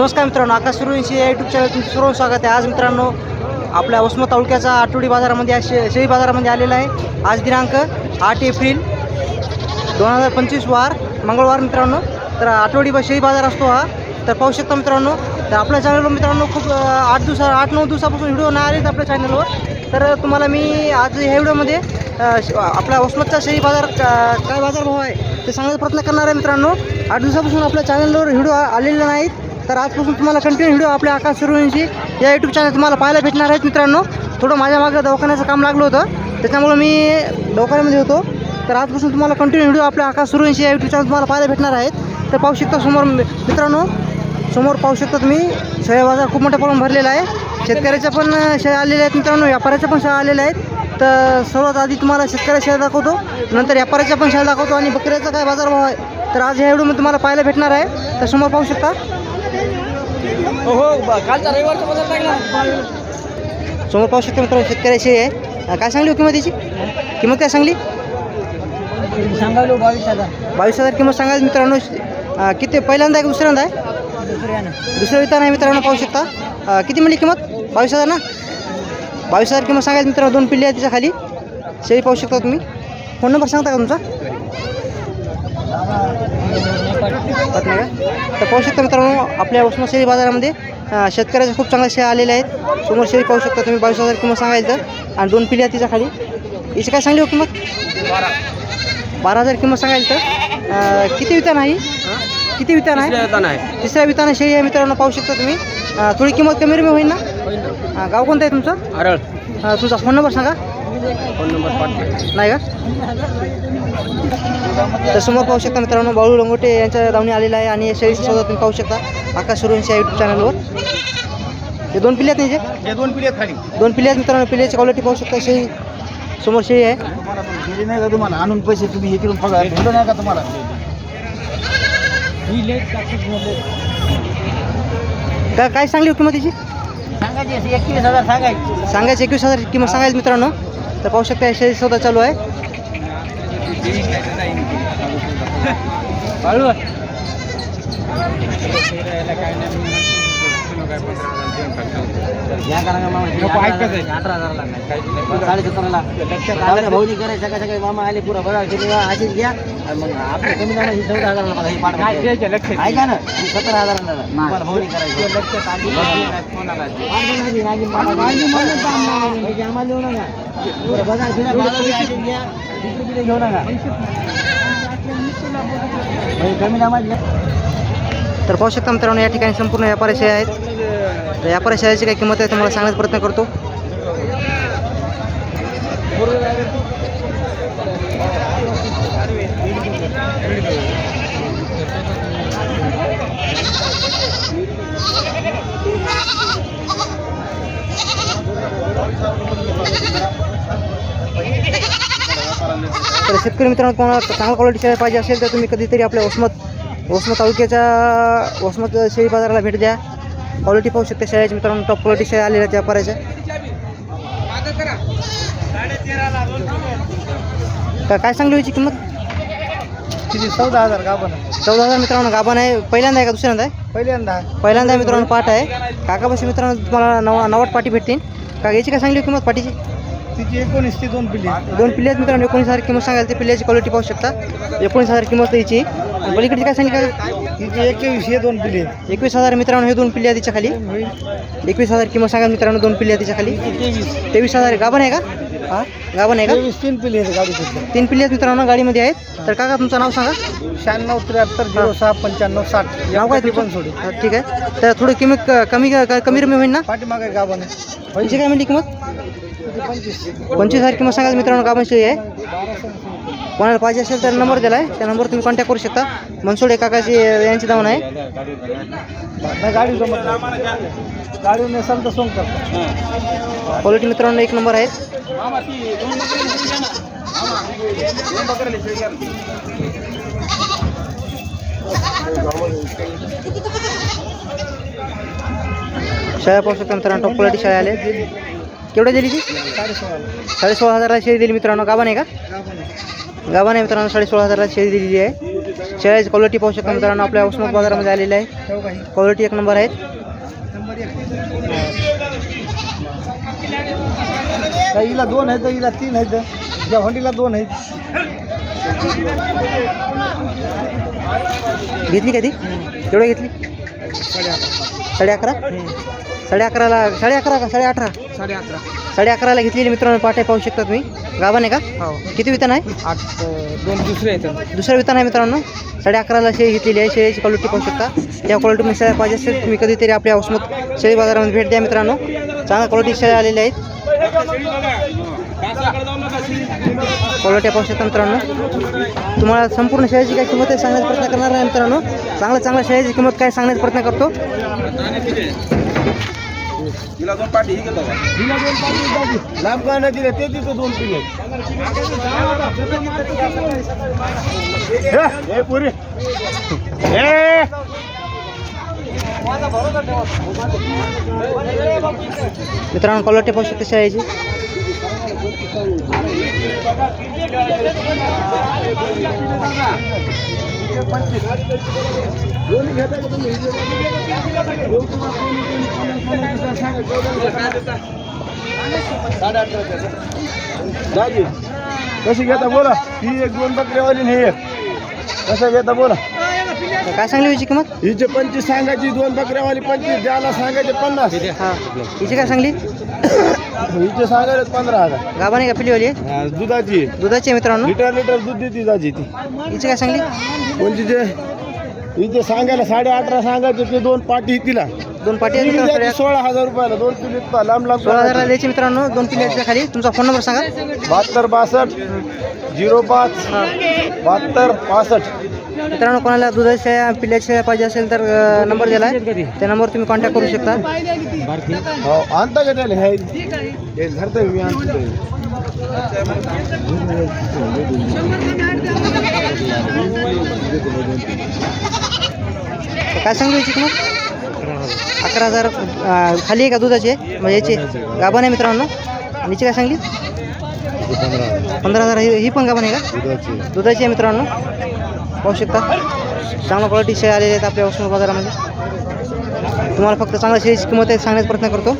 नमस्कार मित्रांनो आकाश सुरुंशी या यूट्यूब चॅनल तुमचं सर्व स्वागत आहे. आज मित्रांनो आपल्या उस्मा तालुक्याचा आठवडी बाजारामध्ये आज शे शेळी बाजारामध्ये आलेला आहे. आज दिनांक आठ एप्रिल दोन हजार पंचवीस वार मंगळवार मित्रांनो. तर आठवडी बा शेळी बाजार असतो हा. तर पाहू शकता मित्रांनो तर आपल्या चॅनलवर मित्रांनो खूप आठ दिवसा आठ नऊ दिवसापासून व्हिडिओ नाही आलेत आपल्या चॅनलवर तर तुम्हाला मी आज ह्या व्हिडिओमध्ये श- आपल्या उस्मतचा शेळी बाजार काय बाजार भाव आहे ते सांगण्याचा प्रयत्न करणार आहे मित्रांनो. आठ दिवसापासून आपल्या चॅनलवर व्हिडिओ आलेले नाहीत. तर आजपासून तुम्हाला कंटिन्यू व्हिडिओ आपल्या आकाश सुरुवांशी या यूट्यूब चॅनल तुम्हाला पाहायला भेटणार आहेत मित्रांनो. थोडं माझ्या मागं दवाखान्याचं काम लागलं होतं. त्याच्यामुळं मी दवाखान्यामध्ये होतो. तर आजपासून तुम्हाला कंटिन्यू व्हिडिओ आपल्या आकाश सुरुवांशी या यूट्यूब चॅनल तुम्हाला पाहायला भेटणार आहेत. तर पाहू शकता समोर मित्रांनो समोर पाहू शकता तुम्ही शेळ्या बाजार खूप मोठ्या प्रमाणात भरलेला आहे. शेतकऱ्याच्या पण शेळ्या आलेल्या आहेत मित्रांनो व्यापाऱ्याच्या पण शेळ्या आलेल्या आहेत. तर सर्वात आधी तुम्हाला शेतकऱ्या शेळ्या दाखवतो नंतर व्यापाऱ्याच्या पण शेळ्या दाखवतो आणि बकऱ्याचा काय बाजारभाव आहे तर आज ह्या व्हिडिओमध्ये तुम्हाला पाहायला भेटणार आहे. तर समोर पाहू शकता हो कालचा रविवारचा बाजार लागला. समोर पाहू शकता मित्रांनो शेतकऱ्याची आहे. काय सांगली हो किंमत याची? किंमत काय सांगली? सांगालो बावीस हजार. बावीस हजार किंमत सांगायला मित्रांनो किती पहिल्यांदा आहे का दुसऱ्यांदा आहे? दुसऱ्या वितान आहे मित्रांनो पाहू शकता. किती म्हणली किंमत? बावीस हजार ना? बावीस हजार किंमत सांगायला मित्रांनो दोन पिल्ले आहेत तिच्या खाली. शेळी पाहू शकता तुम्ही. फोन नंबर सांगता का तुमचा? नाही का तर पाहू शकता मित्रांनो आपल्या शेळी बाजारामध्ये अं, शेतकऱ्याच्या खूप चांगल्या शेळ्या आलेल्या आहेत. समोर शेळी पाहू शकता तुम्ही बावीस हजार किंमत सांगायला तर. आणि दोन आहेत तिच्या खाली याची काय सांगली हो किंमत? बारा हजार किंमत सांगायला तर. किती वितान आहे? किती वितान आहे. तिसऱ्या विताना शेळी आहे मित्रांनो पाहू शकता तुम्ही. थोडी किंमत कमी कमी होईल ना? गाव कोणतं आहे तुमचं? तुमचा फोन नंबर सांगा. फोन नंबर पाठवा नाही का? तर समोर पाहू शकता मित्रांनो बाळू लंगोटे यांच्या धावणी आलेला आहे आणि शेळीचा सौदा तुम्ही पाहू शकता आकाश सुरुंच्या यूट्यूब चॅनलवर हे दोन पिल्ले आहेत ना हे दोन पिढ्या खाली? दोन पिल्ले आहेत मित्रांनो पिल्ल्याची क्वालिटी पाहू शकता शेळी. समोर शेळी आहे. दिली नाही का तुम्हाला? आणून पैसे तुम्ही हे करून पगार भेटलो नाही का तुम्हाला? का काय सांगली किंमत त्याची सांगायची एकवीस हजार सांगायची. सांगायची एकवीस हजार किंमत सांगायची मित्रांनो. तर पाहू शकता शेळी सौदा चालू आहे भाऊनी करायचं सकाळी सकाळी मामा आले पुरा केली अशीच घ्या मग आपल्या कमी दामाची चौदा हजाराला बघा हे पाठ ऐका ना ही सतरा हजाराला तुम्हाला भाऊनी करायचं आम्हाला देऊ नका घेऊ नका. कमी. तर पाहू शकता मित्रांनो या ठिकाणी संपूर्ण व्यापारी आहेत. तर व्यापारी शेळ्याची काय किंमत आहे तुम्हाला सांगण्याचा प्रयत्न करतो. तर शेतकरी मित्रांनो तुम्हाला चांगल्या क्वालिटी शेळ्या पाहिजे असेल तर तुम्ही कधीतरी आपल्या वसमत वसमत तालुक्याच्या वसमत शेळी बाजाराला भेट द्या. क्वालिटी पाहू शकता शेळ्याची मित्रांनो टॉप क्वालिटी शेळ्या आलेल्या आहेत व्यापाऱ्याच्या का काय सांगली याची किंमत? किती? चौदा हजार पण चौदा हजार मित्रांनो गाभण आहे. पहिल्यांदा आहे का दुसऱ्यांदा आहे? पहिल्यांदा. पहिल्यांदा मित्रांनो पाठ आहे. काकापाशी मित्रांनो तुम्हाला नवा नवाट पाठी भेटतील. का याची काय सांगली किंमत पाठीची? तिची एकोणीस ती दोन पिल्ली दोन पिल्ले आहेत मित्रांनो एकोणीस हजार किंमत सांगायला ते पिल्ल्याची क्वालिटी पाहू शकता. एकोणीस हजार किंमत याची आणि पलीकडची काय सांगितली? तिची एकवीस हे दोन पिल्ली एकवीस हजार मित्रांनो हे दोन पिल्ले आहेत तिच्या खाली. एकवीस हजार किंमत सांगा मित्रांनो दोन पिल्ले आहेत तिच्या खाली. तेवीस. तेवीस हजार गाभण आहे का? हा गाभण आहे का? तेवीस तीन पिल्ली आहेत गाडी तिथं तीन पिल्ले आहेत मित्रांनो गाडीमध्ये आहेत. तर काका तुमचं नाव सांगा. शहाण्णव त्र्याहत्तर झिरो सहा पंच्याण्णव साठ. नाव काय पण सोडी हा, ठीक आहे. तर थोडी किंमत क- कमी क- कमी रमी होईल ना? पाठीमागे गावाने पंची काय म्हणली किंमत? किती पंचवीस पंचवीस हजार किंमत सांगा मित्रांनो शेळी आहे. कोणाला पाहिजे असेल तर नंबर दिला आहे त्या नंबर तुम्ही कॉन्टॅक्ट करू शकता. मनसोडे काकाची यांची धावण आहे. गाडी. गाडी सोंग करतो क्वालिटी मित्रांनो एक नंबर आहेत. शेळ्या पाहू शकता मित्रांनो टॉप क्वालिटी शेळ्या आले केवढ्या दिली ती? साडे सोळा हजाराला शेळी दिली मित्रांनो. गाभा नाही का? गाभा नाही मित्रांनो साडे सोळा हजाराला शेळी दिलेली आहे. शेळ्याची क्वालिटी पाहू शकता मित्रांनो आपल्या उस्मानाबाद बाजारामध्ये आलेले आहे. क्वालिटी एक नंबर आहेत. हिला दोन आहेत हिला तीन आहेत या हंडीला दोन आहेत. घेतली कधी एवढं घेतली? साडे अकरा? साडे अकराला साडे अकरा का? साडे अठरा? साडे अकरा. साडे अकराला घेतलेली मित्रांनो पाट्या पाहू शकता तुम्ही. गाभण आहे का? हो. किती वितान आहे? आठ दोन दुसरे आहेत. दुसरं वितान आहे मित्रांनो. साडे अकराला शेळी घेतलेली आहे. शेळीची क्वालिटी पाहू शकता. त्या क्वालिटी शेळ्या पाहिजे असेल तुम्ही कधीतरी आपल्या उस्मत शेळी बाजारामध्ये भेट द्या मित्रांनो. चांगल्या क्वालिटी शेळ्या आलेल्या आहेत. क्वालिटी पाहू शकता मित्रांनो. तुम्हाला संपूर्ण शेळ्याची काय किंमत आहे सांगण्याचा प्रयत्न करणार नाही मित्रांनो. चांगल्या चांगल्या शेळ्याची किंमत काय सांगण्याचा प्रयत्न करतो. लांब का नाही दिले ते तिथं दोन पिले हे पुरी हे मित्रांनो क्वालिटी पाहू शकता शेळ्याची दाजी कशी घेता? बोला. ही एक दोन बकऱ्यावाली नाही एक. कसं घेता? बोला. काय सांगली याची किंमत? हिचे पंचवीस सांगायची दोन बकऱ्यावाली पंचवीस द्यायला सांगायचे पन्नास. हां हिची काय सांगली? हिचे सांगायचे पंधरा हजार. गाभा आहे का पिलीवाली आहे? हा, दुधाची. दुधाची आहे मित्रांनो. लिटर लिटर दूध देते दाजी ती. हिची काय सांगली? कोणती ते हिचे सांगायला साडे अठरा सांगायचे ते दोन पाटी तिला. दोन पाटी आहेत मित्रांनो. सोळा हजार रुपयाला दोन किलो इतका लांब लांब सोळा हजारला द्यायची मित्रांनो दोन पिल्याच्या खाली. तुमचा फोन नंबर सांगा. बहात्तर बासष्ट झिरो पाच बहात्तर पासष्ट. मित्रांनो कोणाला दुधाच्या पिल्याच्या पाहिजे असेल तर नंबर दिला आहे. त्या नंबरवर तुम्ही कॉन्टॅक्ट करू शकता. हो आणता का त्याला? धरतोय मी आणतो तर काय सांगू याची किंमत अकरा हजार खाली आहे का दुधाची? म्हणजे याची गाभण आहे मित्रांनो. आणि हिची काय सांगली? पंधरा हजार. ही ही पण गाभण आहे का? दुधाची आहे मित्रांनो. पाहू शकता. चांगल्या क्वालिटी शेळ्या आलेल्या आहेत आपल्या वस्तू बाजारामध्ये. तुम्हाला फक्त चांगल्या शेळीची किंमत आहे सांगण्याचा प्रयत्न करतो.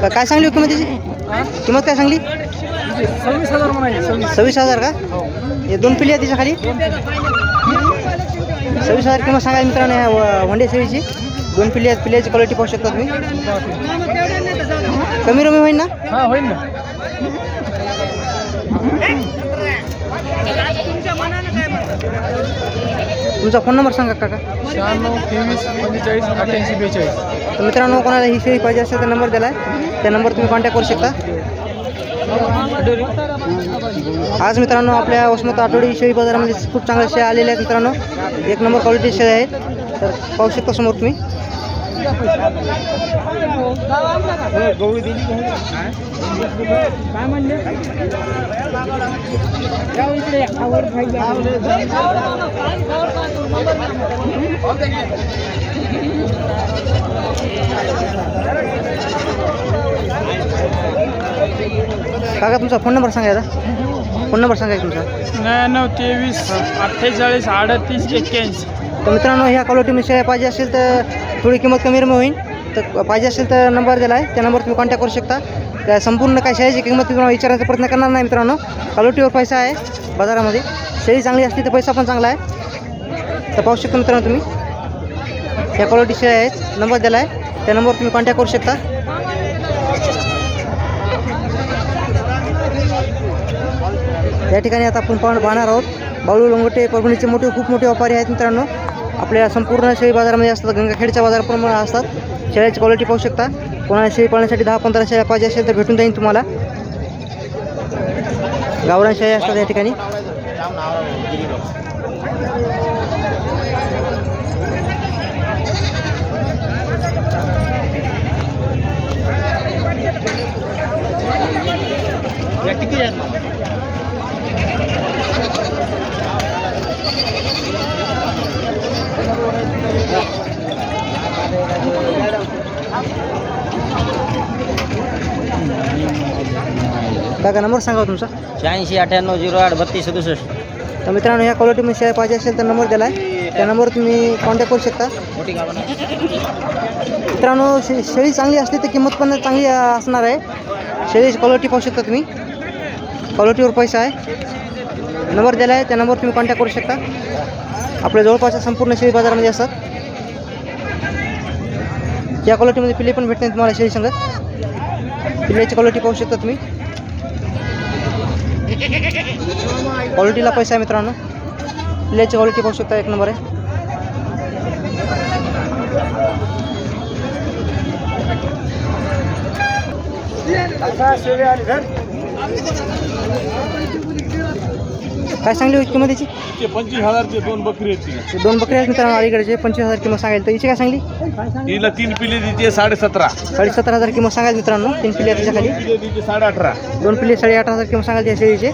का- काय सांगली हो किंमत त्याची किंमत काय सांगली? सव्वीस हजार सव्वीस. हजार का? हे. दोन पिढी आहेत तिच्या खाली सव्वीस हजार किंमत सांगा मित्रांनो ह्या व- वंडे शेळीची दोन पिल्ली आहेत पिल्ल्याची क्वालिटी पाहू शकता तुम्ही. कमी रमी होईल ना? हा होईल ना. तुमचा फोन नंबर सांगा काका. शहाण्णव तेवीस पंचेचाळीस अठ्ठ्याऐंशी बेचाळीस. तर मित्रांनो कोणाला ही शेळी पाहिजे असेल तर नंबर दिला आहे त्या नंबर तुम्ही कॉन्टॅक्ट करू शकता. आज मित्रांनो आपल्या वसमत आठवडी शेळी बाजारामध्ये खूप चांगल्या शेळ्या आलेल्या आहेत मित्रांनो. एक नंबर क्वालिटी शेळ्या आहेत. तर पाहू शकता समोर तुम्ही. गवळी दिली काय म्हणले काका तुमचा फोन नंबर सांगा फोन नंबर सांगा तुमचा. नव्याण्णव तेवीस अठ्ठेचाळीस अडतीस एक्क्याऐंशी. तर मित्रांनो ह्या क्वालिटी शेळ्या पाहिजे असेल तर थोडी किंमत कमी होईल. तर पाहिजे असेल तर नंबर दिला आहे. त्या नंबर तुम्ही कॉन्टॅक्ट करू शकता. त्या संपूर्ण काय शाळेची किंमत तुम्हाला विचारायचा प्रयत्न करणार नाही मित्रांनो. क्वालिटीवर पैसा आहे बाजारामध्ये. शेळी चांगली असली तर पैसा पण चांगला आहे. तर पाहू शकता मित्रांनो तुम्ही. या क्वालिटी शेळ्या आहेत. नंबर दिला आहे. त्या नंबरवर तुम्ही कॉन्टॅक्ट करू शकता. या ठिकाणी आता आपण पाहणार आहोत. बाळू लंगोटे परभणीचे मोठे खूप मोठे व्यापारी आहेत मित्रांनो. आपल्या संपूर्ण शेळी बाजारामध्ये असतात. गंगाखेडच्या बाजाराप्रमाणे असतात. शेळ्याची क्वालिटी पाहू शकता. कोणाला शेळी पाळण्यासाठी दहा पंधरा शेळ्या पाहिजे असेल तर भेटून जाईल तुम्हाला. गावरान शेळ्या असतात या ठिकाणी. काका नंबर सांगा हो तुमचा. शहाऐंशी अठ्ठ्याण्णव झिरो आठ बत्तीस सदुसष्ट. तर मित्रांनो ह्या क्वालिटीमध्ये शेळ्या पाहिजे असेल तर नंबर दिला आहे त्या नंबरवर तुम्ही कॉन्टॅक्ट करू शकता. मित्रांनो शे शेळी चांगली असली तर किंमत पण चांगली असणार आहे. शेळीची क्वालिटी पाहू शकता तुम्ही. क्वालिटीवर पैसा आहे. नंबर दिला आहे त्या नंबरवर तुम्ही कॉन्टॅक्ट करू शकता. आपल्या जवळपासच्या संपूर्ण शेळी बाजारामध्ये असतात. या क्वालिटीमध्ये पिल्ले पण भेटते तुम्हाला शेळी संघ पिल्ल्याची क्वालिटी पाहू शकता तुम्ही. क्वालिटीला पैसा आहे मित्रांनो. लेची क्वालिटी पाहू शकता एक नंबर आहे. असा काय सांगली होती किंमत याची? ते पंचवीस हजारचे दोन बकरी आहेत तिला. ते दोन बकरी आहेत मित्रांनो अलीकडचे पंचवीस हजार किंमत सांगायला. तर याची काय सांगली? तिला तीन पिले तिचे साडे सतरा साडे सत्तर हजार किंमत सांगायला मित्रांनो तीन पिल्ले आहेत तिच्या खाली पिले साडे अठरा दोन पिल्ले साडे अठरा हजार किंमत सांगाल त्या शेळीचे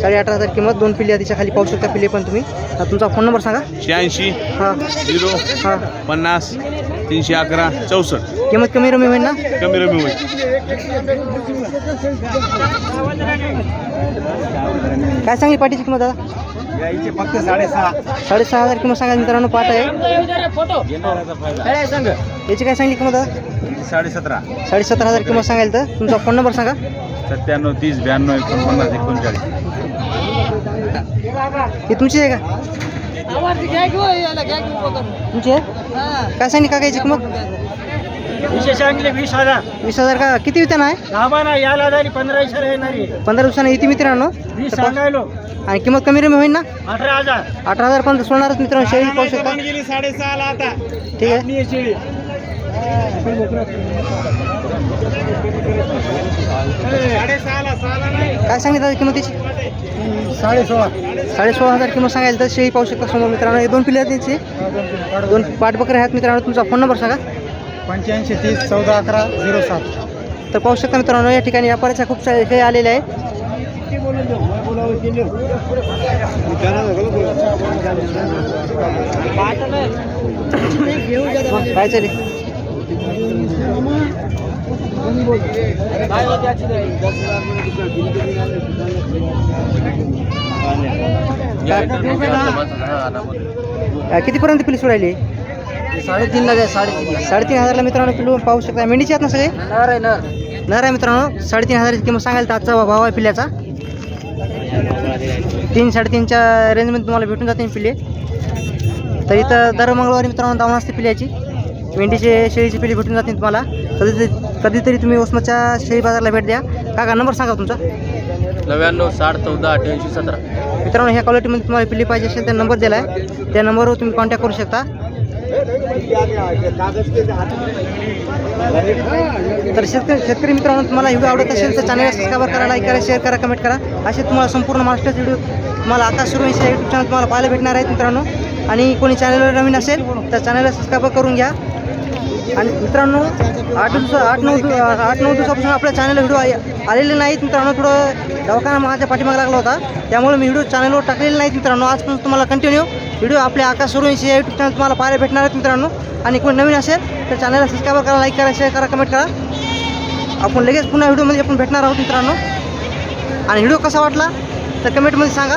साडे अठरा हजार किंमत दोन पिल्ले आहेत तिच्या खाली पाहू शकता पिल्ले पण तुम्ही. तुमचा फोन नंबर सांगा. शहाऐंशी हां. झिरो हां. पन्नास तीनशे अकरा चौसष्ट. किंमत कमी रमी होईल ना? कमी रमी होईल. काय सांगली पाठीची किंमत दादा यायचे फक्त साडेसहा. साडेसहा हजार किंमत सांगा मित्रांनो पाठ आहे. याची काय सांगली किंमत दादा साडे सतरा साडे सत्तर हजार किंमत सांगायला तर. तुमचा फोन नंबर सांगा. सत्त्याण्णव तीस ब्याण्णव एकोणपन्नास एकोणचाळीस. ही तुमची आहे का? तुमची? आहे काय सांगली का याची किंमत विशेष सांगले वीस हजार. वीस हजार का? किती वितान आहे? आम्हाला याला झाली पंधरा हजार येणारी पंधरा दिवसाने येते मित्रांनो. वीस सांगायलो. आणि किंमत कमी रमी होईल ना? अठरा हजार. अठरा हजार पर्यंत सोडणारच मित्रांनो शेळी पाहू शकता. गेली साडेसहाला आता. ठीक आहे. शेळी. काय सांगितलं दादा किंमतीची? साडे सोळा साडे सोळा हजार किंमत सांगायला तर शेळी पाहू शकता समोर मित्रांनो. हे दोन पिल्ले आहेत त्याचे दोन पाठबकरे आहेत मित्रांनो तुमचा फोन नंबर सांगा. पंच्याऐंशी तीस चौदा अकरा झिरो सात. तर पाहू शकता मित्रांनो या ठिकाणी व्यापाऱ्याच्या खूप सारे शेळी आलेले आहे काय चालेल कितीपर्यंत पिल्ली सोडायली? साडेतीन ला साडेतीन साडेतीन हजारला मित्रांनो पिल्लू पाहू शकता. मेंढीचे आहेत ना सगळे? नर आहे नर. नर आहे मित्रांनो. साडेतीन हजाराची किंमत सांगायला तर आजचा भाव आहे पिल्ल्याचा. तीन साडेतीनच्या रेंजमध्ये तुम्हाला भेटून जातील पिल्ले. तर इथं दर मंगळवारी मित्रांनो दावण असते पिल्याची मेंढीचे शेळीची पिल्ली भेटून जातील तुम्हाला. कधीतरी कधीतरी तुम्ही ओसमाच्या शेळी बाजारला भेट द्या. काका नंबर सांगा तुमचा. नव्याण्णव साठ चौदा अठ्ठ्याऐंशी सतरा. मित्रांनो ह्या क्वालिटीमध्ये तुम्हाला पिल्ली पाहिजे असेल तर नंबर दिला आहे त्या नंबरवर तुम्ही कॉन्टॅक्ट करू शकता. तर शेतकरी शेतकरी मित्रांनो तुम्हाला व्हिडिओ आवडत असेल तर चॅनल सबस्क्राईब करा लाईक करा शेअर करा कमेंट करा. असे तुम्हाला संपूर्ण मास्टर्स व्हिडिओ तुम्हाला आकाश सुरवंशी यूट्यूब चॅनल तुम्हाला पाहायला भेटणार आहेत मित्रांनो. आणि कोणी चॅनलवर नवीन असेल तर चॅनलला सबस्क्राईब करून घ्या. आणि मित्रांनो आठ दिवस आठ नऊ आठ नऊ दिवसापासून आपल्या चॅनलला व्हिडिओ आलेले नाहीत. मित्रांनो थोडं दवाखाना माझ्या पाठीमागे लागला होता. त्यामुळे मी व्हिडिओ चॅनलवर टाकलेले नाहीत मित्रांनो. आजपासून तुम्हाला कंटिन्यू व्हिडिओ आपल्या आकाश सुरवंशी या यूट्यूब चॅनल तुम्हाला पाहायला भेटणार आहेत मित्रांनो. आणि कोणी नवीन असेल तर चॅनलला सबस्क्राईब करा लाईक करा शेअर करा कमेंट करा. आपण लगेच पुन्हा व्हिडिओमध्ये आपण भेटणार आहोत मित्रांनो. आणि व्हिडिओ कसा वाटला तर कमेंटमध्ये सांगा.